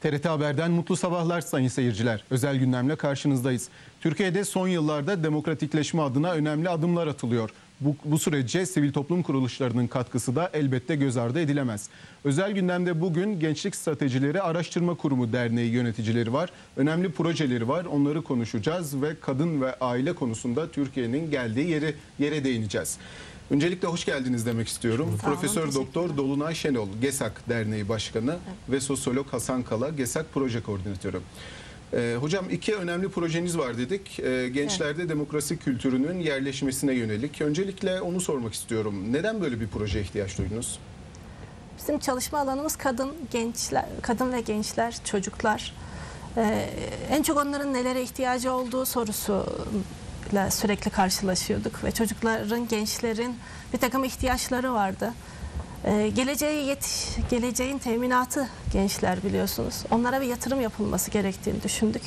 TRT Haber'den mutlu sabahlar sayın seyirciler. Özel gündemle karşınızdayız. Türkiye'de son yıllarda demokratikleşme adına önemli adımlar atılıyor. Bu, bu sürece sivil toplum kuruluşlarının katkısı da elbette göz ardı edilemez. Özel gündemde bugün Gençlik Stratejileri Araştırma Kurumu Derneği yöneticileri var. Önemli projeleri var. Onları konuşacağız ve kadın ve aile konusunda Türkiye'nin geldiği yeri yere değineceğiz. Öncelikle hoş geldiniz demek istiyorum. Sağ olun, Profesör Doktor. Dolunay Şenol, GESAK Derneği Başkanı ve sosyolog Hasan Kala, GESAK Proje Koordinatörü. Ee, hocam iki önemli projeniz var dedik. Ee, gençlerde demokrasi kültürünün yerleşmesine yönelik. Öncelikle onu sormak istiyorum. Neden böyle bir projeye ihtiyaç duydunuz? Bizim çalışma alanımız kadın, gençler, kadın ve gençler, çocuklar. Ee, en çok onların nelere ihtiyacı olduğu sorusuyla sürekli karşılaşıyorduk ve çocukların, gençlerin bir takım ihtiyaçları vardı. Ee, geleceği yetiş, geleceğin teminatı gençler biliyorsunuz. Onlara bir yatırım yapılması gerektiğini düşündük.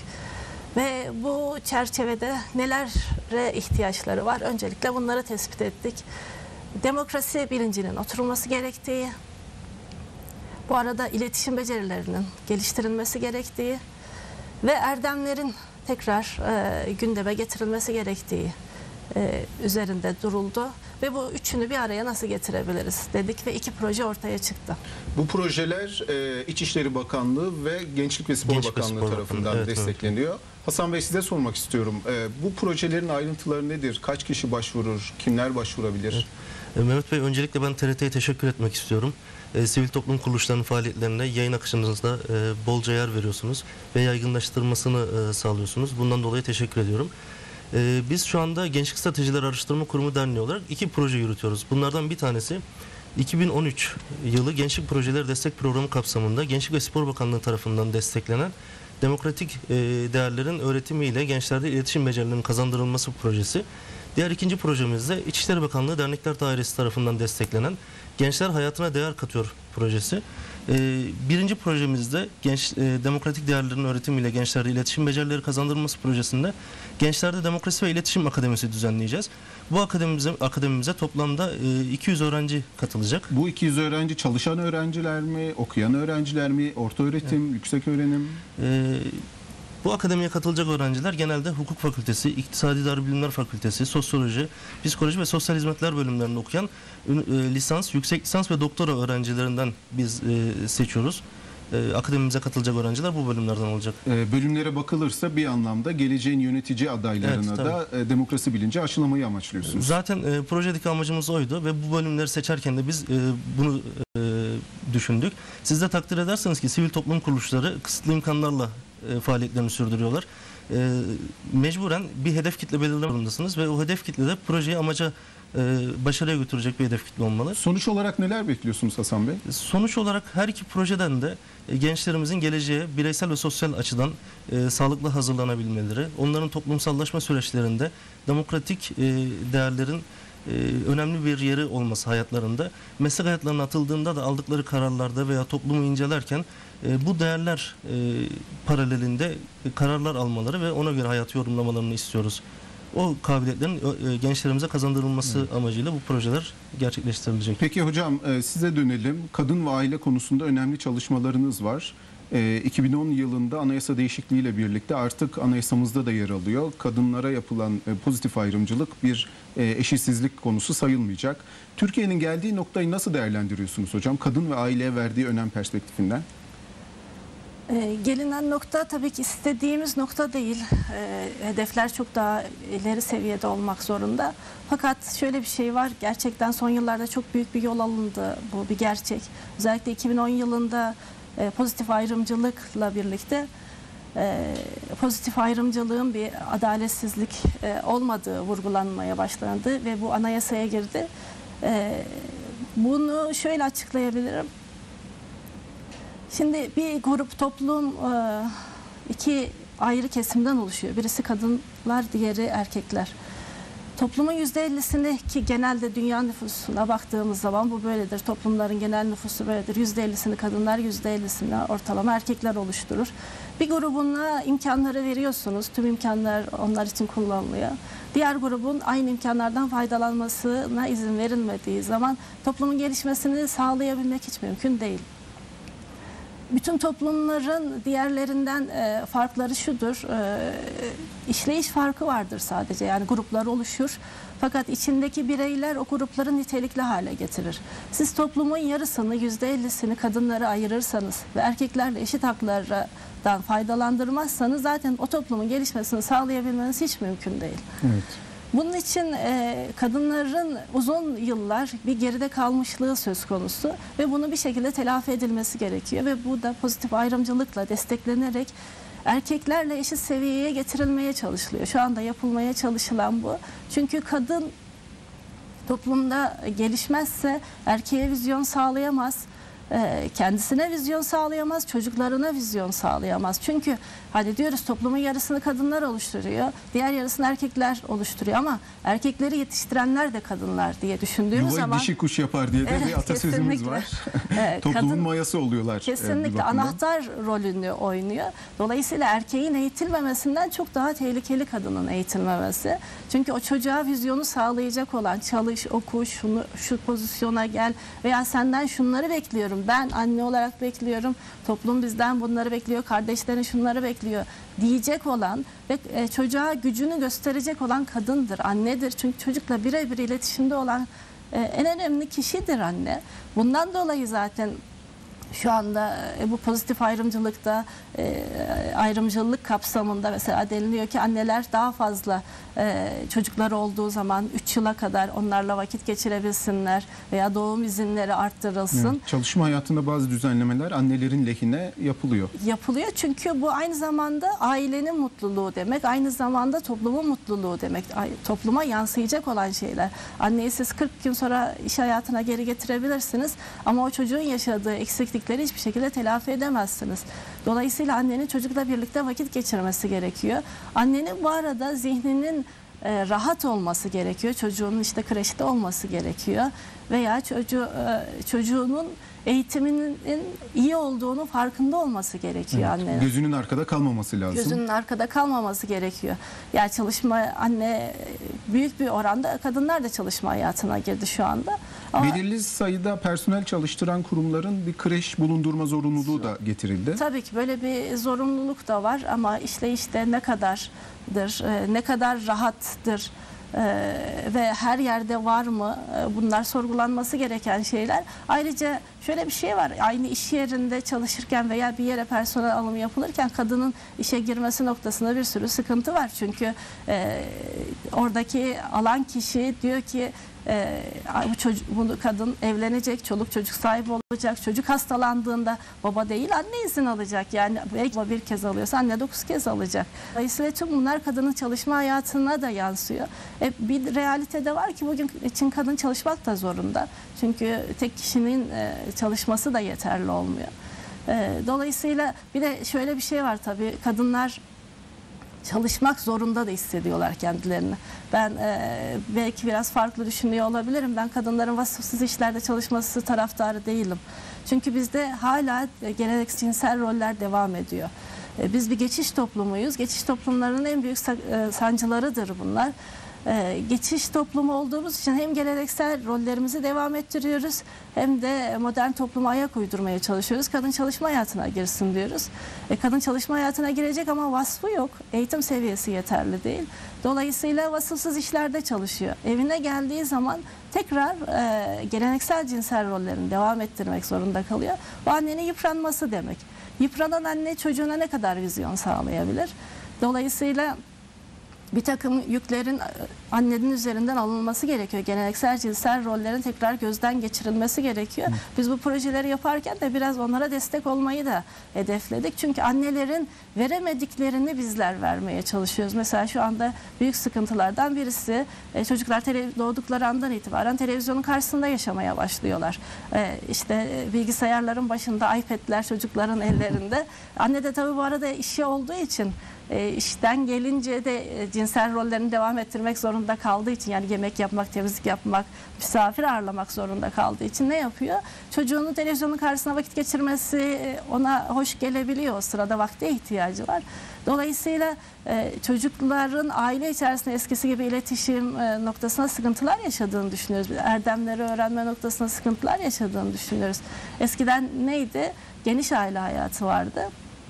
Ve bu çerçevede nelere ihtiyaçları var? Öncelikle bunları tespit ettik. Demokrasi bilincinin oturulması gerektiği, bu arada iletişim becerilerinin geliştirilmesi gerektiği ve erdemlerin tekrar e, gündeme getirilmesi gerektiği e, üzerinde duruldu ve bu üçünü bir araya nasıl getirebiliriz dedik ve iki proje ortaya çıktı. Bu projeler e, İçişleri Bakanlığı ve Gençlik ve Spor Gençlik Bakanlığı Spor tarafından evet, destekleniyor. Hasan Bey size sormak istiyorum. E, bu projelerin ayrıntıları nedir? Kaç kişi başvurur? Kimler başvurabilir? E, Mehmet Bey öncelikle ben TRT'ye teşekkür etmek istiyorum. E, sivil toplum kuruluşlarının faaliyetlerine yayın akışınızda e, bolca yer veriyorsunuz ve yaygınlaştırmasını e, sağlıyorsunuz. Bundan dolayı teşekkür ediyorum. E, biz şu anda Gençlik Stratejileri Araştırma Kurumu Derneği olarak iki proje yürütüyoruz. Bunlardan bir tanesi 2013 yılı Gençlik Projeleri Destek Programı kapsamında Gençlik ve Spor Bakanlığı tarafından desteklenen demokratik e, değerlerin öğretimiyle gençlerde iletişim becerilerinin kazandırılması projesi. Diğer ikinci projemiz de İçişleri Bakanlığı Dernekler Dairesi tarafından desteklenen Gençler Hayatına Değer Katıyor projesi. E, birinci projemizde genç e, demokratik değerlerin öğretimiyle gençlerde iletişim becerileri kazandırılması projesinde Gençlerde Demokrasi ve İletişim Akademisi düzenleyeceğiz. Bu akademimize, akademimize toplamda e, 200 öğrenci katılacak. Bu 200 öğrenci çalışan öğrenciler mi, okuyan öğrenciler mi, orta öğretim, yüksek öğrenim? Ee, bu akademiye katılacak öğrenciler genelde hukuk fakültesi, iktisadi idari bilimler fakültesi, sosyoloji, psikoloji ve sosyal hizmetler bölümlerinde okuyan e, lisans, yüksek lisans ve doktora öğrencilerinden biz e, seçiyoruz. E, akademimize katılacak öğrenciler bu bölümlerden olacak. Bölümlere bakılırsa bir anlamda geleceğin yönetici adaylarına Evet, da demokrasi bilinci aşılamayı amaçlıyorsunuz. Zaten projedeki amacımız oydu ve bu bölümleri seçerken de biz bunu düşündük. Siz de takdir ederseniz ki sivil toplum kuruluşları kısıtlı imkanlarla e, faaliyetlerini sürdürüyorlar. E, mecburen bir hedef kitle belirlemek zorundasınız ve o hedef kitle de projeyi amaca e, başarıya götürecek bir hedef kitle olmalı. Sonuç olarak neler bekliyorsunuz Hasan Bey? Sonuç olarak her iki projeden de e, gençlerimizin geleceğe bireysel ve sosyal açıdan e, sağlıklı hazırlanabilmeleri, onların toplumsallaşma süreçlerinde demokratik e, değerlerin e, önemli bir yeri olması hayatlarında, meslek hayatlarına atıldığında da aldıkları kararlarda veya toplumu incelerken e, bu değerler e, paralelinde e, kararlar almaları ve ona göre hayatı yorumlamalarını istiyoruz. O kabiliyetlerin e, gençlerimize kazandırılması amacıyla bu projeler gerçekleştirilecek. Peki hocam e, size dönelim. Kadın ve aile konusunda önemli çalışmalarınız var. E, 2010 yılında anayasa değişikliğiyle birlikte artık anayasamızda da yer alıyor. Kadınlara yapılan e, pozitif ayrımcılık bir e, eşitsizlik konusu sayılmayacak. Türkiye'nin geldiği noktayı nasıl değerlendiriyorsunuz hocam? Kadın ve aileye verdiği önem perspektifinden. Ee, gelinen nokta tabii ki istediğimiz nokta değil. Ee, hedefler çok daha ileri seviyede olmak zorunda. Fakat şöyle bir şey var. Gerçekten son yıllarda çok büyük bir yol alındı. Bu bir gerçek. Özellikle 2010 yılında e, pozitif ayrımcılıkla birlikte e, pozitif ayrımcılığın bir adaletsizlik e, olmadığı vurgulanmaya başlandı ve bu anayasaya girdi. E, bunu şöyle açıklayabilirim. Şimdi bir grup toplum e, iki ayrı kesimden oluşuyor. Birisi kadınlar, diğeri erkekler. Toplumun yüzde ellisini ki genelde dünya nüfusuna baktığımız zaman bu böyledir. Toplumların genel nüfusu böyledir. Yüzde ellisini kadınlar, yüzde ellisini ortalama erkekler oluşturur. Bir grubuna imkanları veriyorsunuz. Tüm imkanlar onlar için kullanılıyor. Diğer grubun aynı imkanlardan faydalanmasına izin verilmediği zaman toplumun gelişmesini sağlayabilmek hiç mümkün değil. Bütün toplumların diğerlerinden e, farkları şudur. E, işleyiş farkı vardır sadece. Yani gruplar oluşur. Fakat içindeki bireyler o grupları nitelikli hale getirir. Siz toplumun yarısını, yüzde ellisini kadınlara ayırırsanız ve erkeklerle eşit haklardan faydalandırmazsanız zaten o toplumun gelişmesini sağlayabilmeniz hiç mümkün değil. Evet. Bunun için e, kadınların uzun yıllar bir geride kalmışlığı söz konusu ve bunu bir şekilde telafi edilmesi gerekiyor ve bu da pozitif ayrımcılıkla desteklenerek erkeklerle eşit seviyeye getirilmeye çalışılıyor. Şu anda yapılmaya çalışılan bu. Çünkü kadın toplumda gelişmezse erkeğe vizyon sağlayamaz. E, Kendisine vizyon sağlayamaz, çocuklarına vizyon sağlayamaz. Çünkü hani diyoruz toplumun yarısını kadınlar oluşturuyor, diğer yarısını erkekler oluşturuyor ama erkekleri yetiştirenler de kadınlar diye düşündüğümüz Yuva zaman dişi kuş yapar diye de bir atasözümüz var. Evet, Toplumun kadın- mayası oluyorlar. e, Kesinlikle anahtar rolünü oynuyor. Dolayısıyla erkeğin eğitilmemesinden çok daha tehlikeli kadının eğitilmemesi. Çünkü o çocuğa vizyonu sağlayacak olan çalış, oku, şunu, şu pozisyona gel veya senden şunları bekliyorum. Ben anne olarak bekliyorum. Toplum bizden bunları bekliyor. Kardeşlerin şunları bekliyor diyecek olan ve e, çocuğa gücünü gösterecek olan kadındır, annedir. Çünkü çocukla birebir iletişimde olan e, en önemli kişidir anne. Bundan dolayı zaten şu anda e, bu pozitif ayrımcılıkta e, ayrımcılık kapsamında mesela deniliyor ki anneler daha fazla e, çocukları olduğu zaman 3 yıla kadar onlarla vakit geçirebilsinler veya doğum izinleri arttırılsın. Evet, çalışma hayatında bazı düzenlemeler annelerin lehine yapılıyor. yapılıyor. Çünkü bu aynı zamanda ailenin mutluluğu demek, aynı zamanda toplumun mutluluğu demek. Topluma yansıyacak olan şeyler. Anneyi siz 40 gün sonra iş hayatına geri getirebilirsiniz ama o çocuğun yaşadığı eksiklikleri hiçbir şekilde telafi edemezsiniz. Dolayısıyla annenin çocukla birlikte vakit geçirmesi gerekiyor. Annenin bu arada zihninin e, rahat olması gerekiyor. Çocuğunun işte kreşte olması gerekiyor. Veya çocuğu, e, çocuğunun eğitiminin iyi olduğunu farkında olması gerekiyor Evet, annenin. Gözünün arkada kalmaması lazım. Gözünün arkada kalmaması gerekiyor. Yani çalışma anne büyük bir oranda kadınlar da çalışma hayatına girdi şu anda. Ama Belirli sayıda personel çalıştıran kurumların bir kreş bulundurma zorunluluğu da getirildi. Tabii ki böyle bir zorunluluk da var ama işleyişte ne kadardır, e, ne kadar rahattır e, ve her yerde var mı e, bunlar sorgulanması gereken şeyler. Ayrıca şöyle bir şey var aynı iş yerinde çalışırken veya bir yere personel alımı yapılırken kadının işe girmesi noktasında bir sürü sıkıntı var. Çünkü e, oradaki alan kişi diyor ki e, bu çocuk, bunu kadın evlenecek, çoluk çocuk sahibi olacak. Çocuk hastalandığında baba değil anne izin alacak. Yani belki baba bir kez alıyorsa anne dokuz kez alacak. Dolayısıyla tüm bunlar kadının çalışma hayatına da yansıyor. E, bir realite de var ki bugün için kadın çalışmak da zorunda. Çünkü tek kişinin e, çalışması da yeterli olmuyor. E, dolayısıyla bir de şöyle bir şey var tabii kadınlar çalışmak zorunda da hissediyorlar kendilerini. Ben e, belki biraz farklı düşünüyor olabilirim. Ben kadınların vasıfsız işlerde çalışması taraftarı değilim. Çünkü bizde hala e, geleneksel roller devam ediyor. E, biz bir geçiş toplumuyuz. Geçiş toplumlarının en büyük e, sancılarıdır bunlar. E, geçiş toplumu olduğumuz için hem geleneksel rollerimizi devam ettiriyoruz hem de modern topluma ayak uydurmaya çalışıyoruz. Kadın çalışma hayatına girsin diyoruz. E, kadın çalışma hayatına girecek ama vasfı yok. Eğitim seviyesi yeterli değil. Dolayısıyla vasıfsız işlerde çalışıyor. Evine geldiği zaman tekrar e, geleneksel cinsel rollerini devam ettirmek zorunda kalıyor. Bu annenin yıpranması demek. Yıpranan anne çocuğuna ne kadar vizyon sağlayabilir? Dolayısıyla bir takım yüklerin e, annenin üzerinden alınması gerekiyor. Geleneksel cinsel rollerin tekrar gözden geçirilmesi gerekiyor. Biz bu projeleri yaparken de biraz onlara destek olmayı da hedefledik. Çünkü annelerin veremediklerini bizler vermeye çalışıyoruz. Mesela şu anda büyük sıkıntılardan birisi e, çocuklar doğdukları andan itibaren televizyonun karşısında yaşamaya başlıyorlar. E, işte bilgisayarların başında iPad'ler çocukların ellerinde. Anne de tabii bu arada işi olduğu için e, işten gelince de e, cinsel rollerini devam ettirmek zorunda kaldığı için yani yemek yapmak, temizlik yapmak, misafir ağırlamak zorunda kaldığı için ne yapıyor? Çocuğunun televizyonun karşısına vakit geçirmesi e, ona hoş gelebiliyor. O sırada vakte ihtiyacı var. Dolayısıyla e, çocukların aile içerisinde eskisi gibi iletişim e, noktasında sıkıntılar yaşadığını düşünüyoruz. Erdemleri öğrenme noktasında sıkıntılar yaşadığını düşünüyoruz. Eskiden neydi? Geniş aile hayatı vardı.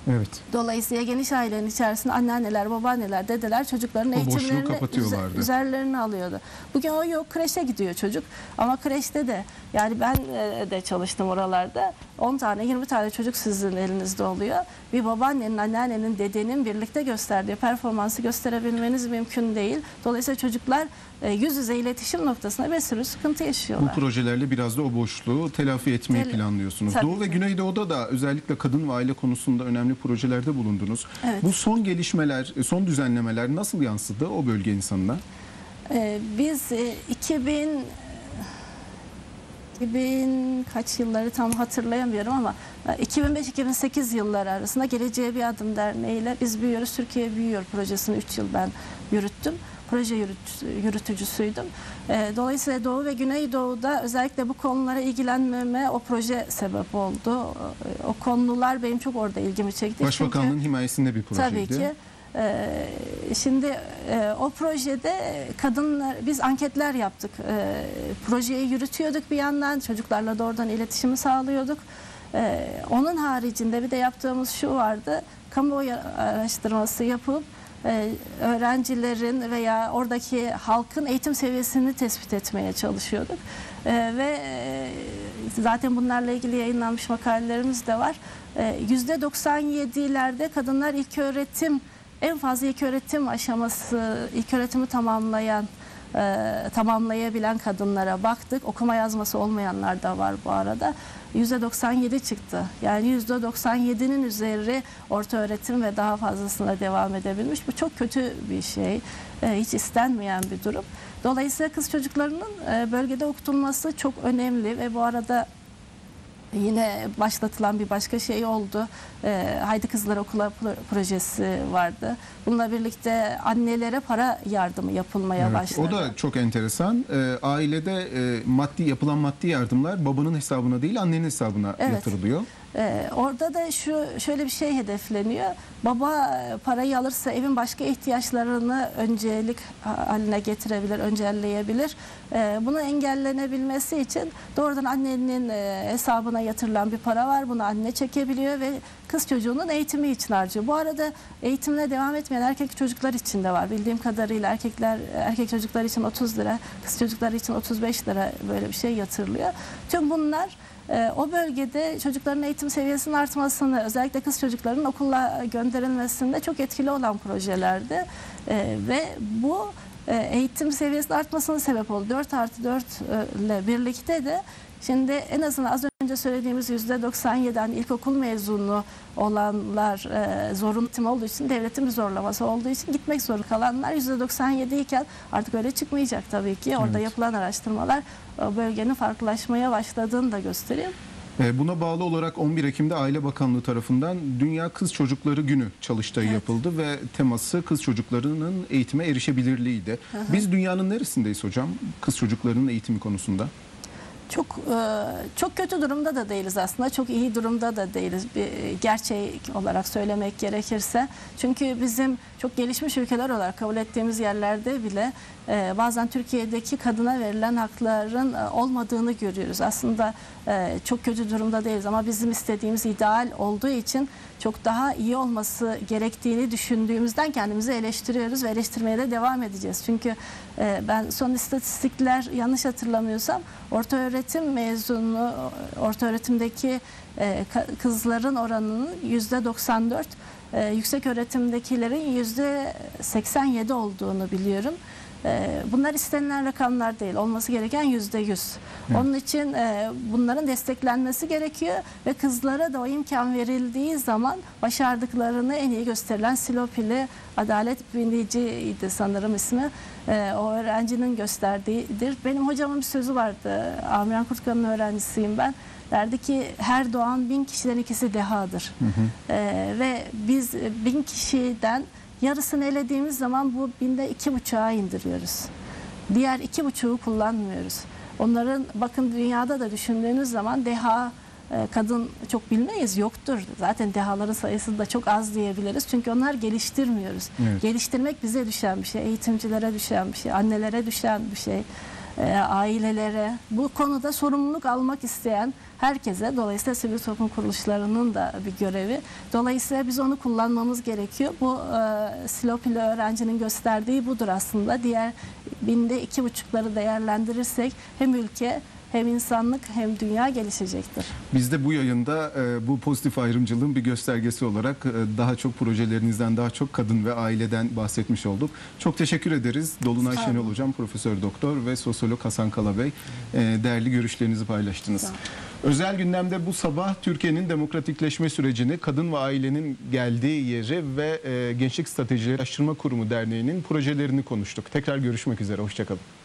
Evet. Dolayısıyla geniş ailenin içerisinde anneanneler, babaanneler, dedeler çocukların O eğitimlerini üzerlerine alıyordu. Bugün o yok. Kreşe gidiyor çocuk. Ama kreşte de yani ben e, de çalıştım oralarda. 10 tane 20 tane çocuk sizin elinizde oluyor. Bir babaannenin, anneannenin, dedenin birlikte gösterdiği performansı gösterebilmeniz mümkün değil. Dolayısıyla çocuklar e, yüz yüze iletişim noktasında bir sürü sıkıntı Bu yaşıyorlar. projelerle biraz da o boşluğu telafi etmeyi Tel- planlıyorsunuz. Tabii Doğu ve. Güneydoğu'da da özellikle kadın ve aile konusunda önemli projelerde bulundunuz. Evet. Bu son gelişmeler, son düzenlemeler nasıl yansıdı o bölge insanına? Ee, biz e, 2000 2000 kaç yılları tam hatırlayamıyorum ama e, 2005-2008 yılları arasında Geleceğe Bir Adım Derneği ile Biz Büyüyoruz Türkiye Büyüyor projesini 3 yıl ben yürüttüm. Proje yürüt- yürütücüsüydüm. E, Dolayısıyla Doğu ve Güneydoğu'da özellikle bu konulara ilgilenmeme o proje sebep oldu. E, O konular benim çok orada ilgimi çekti. Çünkü- Başbakanlığın himayesinde bir projeydi. Tabii ki. Ee, şimdi e, o projede kadınlar biz anketler yaptık. Ee, projeyi yürütüyorduk bir yandan çocuklarla doğrudan iletişimi sağlıyorduk. Ee, onun haricinde bir de yaptığımız şu vardı. Kamuoyu araştırması yapıp e, öğrencilerin veya oradaki halkın eğitim seviyesini tespit etmeye çalışıyorduk. Ee, ve e, zaten bunlarla ilgili yayınlanmış makalelerimiz de var. Ee, %97'lerde kadınlar ilk öğretim en fazla ilk öğretim aşaması, ilk öğretimi tamamlayan, e, tamamlayabilen kadınlara baktık. Okuma yazması olmayanlar da var bu arada. %97 çıktı. Yani %97'nin üzeri orta öğretim ve daha fazlasına devam edebilmiş. Bu çok kötü bir şey. E, hiç istenmeyen bir durum. Dolayısıyla kız çocuklarının e, bölgede okutulması çok önemli ve bu arada Yine başlatılan bir başka şey oldu. Ee, Haydi Kızlar Okula pro- projesi vardı. Bununla birlikte annelere para yardımı yapılmaya Evet, başladı. o da çok enteresan. Ee, ailede e, maddi yapılan maddi yardımlar babanın hesabına değil annenin hesabına Evet. yatırılıyor. Ee, orada da şu şöyle bir şey hedefleniyor. Baba e, parayı alırsa evin başka ihtiyaçlarını öncelik haline getirebilir, öncelleyebilir. Ee, bunu engellenebilmesi için doğrudan annenin e, hesabına yatırılan bir para var. Bunu anne çekebiliyor ve kız çocuğunun eğitimi için harcıyor. Bu arada eğitimine devam etmeyen erkek çocuklar için de var. Bildiğim kadarıyla erkekler erkek çocuklar için 30 lira, kız çocuklar için 35 lira böyle bir şey yatırılıyor. Tüm bunlar ee, o bölgede çocukların eğitim seviyesinin artmasını, özellikle kız çocukların okula gönderilmesinde çok etkili olan projelerdi. Ee, ve bu e, eğitim seviyesinin artmasına sebep oldu. 4 artı 4 ile birlikte de şimdi en azından az önce söylediğimiz %97 hani ilkokul mezunu olanlar e, zorunlu olduğu için devletin bir zorlaması olduğu için gitmek zorunda kalanlar %97 iken artık öyle çıkmayacak tabii ki. Orada Evet. yapılan araştırmalar o bölgenin farklılaşmaya başladığını da gösteriyor. Ee, Buna bağlı olarak 11 Ekim'de Aile Bakanlığı tarafından Dünya Kız Çocukları Günü çalıştayı Evet. yapıldı ve teması kız çocuklarının eğitime erişebilirliğiydi. Biz dünyanın neresindeyiz hocam kız çocuklarının eğitimi konusunda? Çok e, çok kötü durumda da değiliz aslında. Çok iyi durumda da değiliz. Bir gerçek olarak söylemek gerekirse. Çünkü bizim çok gelişmiş ülkeler olarak kabul ettiğimiz yerlerde bile e, bazen Türkiye'deki kadına verilen hakların e, olmadığını görüyoruz. Aslında e, çok kötü durumda değiliz ama bizim istediğimiz ideal olduğu için çok daha iyi olması gerektiğini düşündüğümüzden kendimizi eleştiriyoruz ve eleştirmeye de devam edeceğiz. Çünkü e, ben son istatistikler yanlış hatırlamıyorsam orta öğretim mezunu, orta öğretimdeki e, kızların oranının yüzde 94, e, yüksek öğretimdekilerin yüzde 87 olduğunu biliyorum. E, Bunlar istenilen rakamlar değil. Olması gereken yüzde yüz. Onun için e, bunların desteklenmesi gerekiyor ve kızlara da o imkan verildiği zaman başardıklarını en iyi gösterilen Silopili Adalet Binici'ydi sanırım ismi. E, O öğrencinin gösterdiğidir. Benim hocamın bir sözü vardı. Amiran Kurtkan'ın öğrencisiyim ben. Derdi ki her doğan bin kişiden ikisi dehadır. E, ve biz bin kişiden yarısını elediğimiz zaman bu binde iki buçuğa indiriyoruz. Diğer iki buçuğu kullanmıyoruz. Onların bakın dünyada da düşündüğünüz zaman deha kadın çok bilmeyiz yoktur. Zaten dehaların sayısı da çok az diyebiliriz. Çünkü onlar geliştirmiyoruz. Evet. Geliştirmek bize düşen bir şey, eğitimcilere düşen bir şey, annelere düşen bir şey, e, ailelere. Bu konuda sorumluluk almak isteyen herkese, dolayısıyla sivil toplum kuruluşlarının da bir görevi. Dolayısıyla biz onu kullanmamız gerekiyor. Bu e, Silopili öğrencinin gösterdiği budur aslında. Diğer binde iki buçukları değerlendirirsek hem ülke hem insanlık hem dünya gelişecektir. Biz de bu yayında e, bu pozitif ayrımcılığın bir göstergesi olarak e, daha çok projelerinizden daha çok kadın ve aileden bahsetmiş olduk. Çok teşekkür ederiz. Dolunay Şenol. Hocam, Profesör Doktor ve Sosyolog Hasan Kalabey e, değerli görüşlerinizi paylaştınız. Özel gündemde bu sabah Türkiye'nin demokratikleşme sürecini, kadın ve ailenin geldiği yeri ve Gençlik Stratejileri Araştırma Kurumu Derneği'nin projelerini konuştuk. Tekrar görüşmek üzere, hoşçakalın.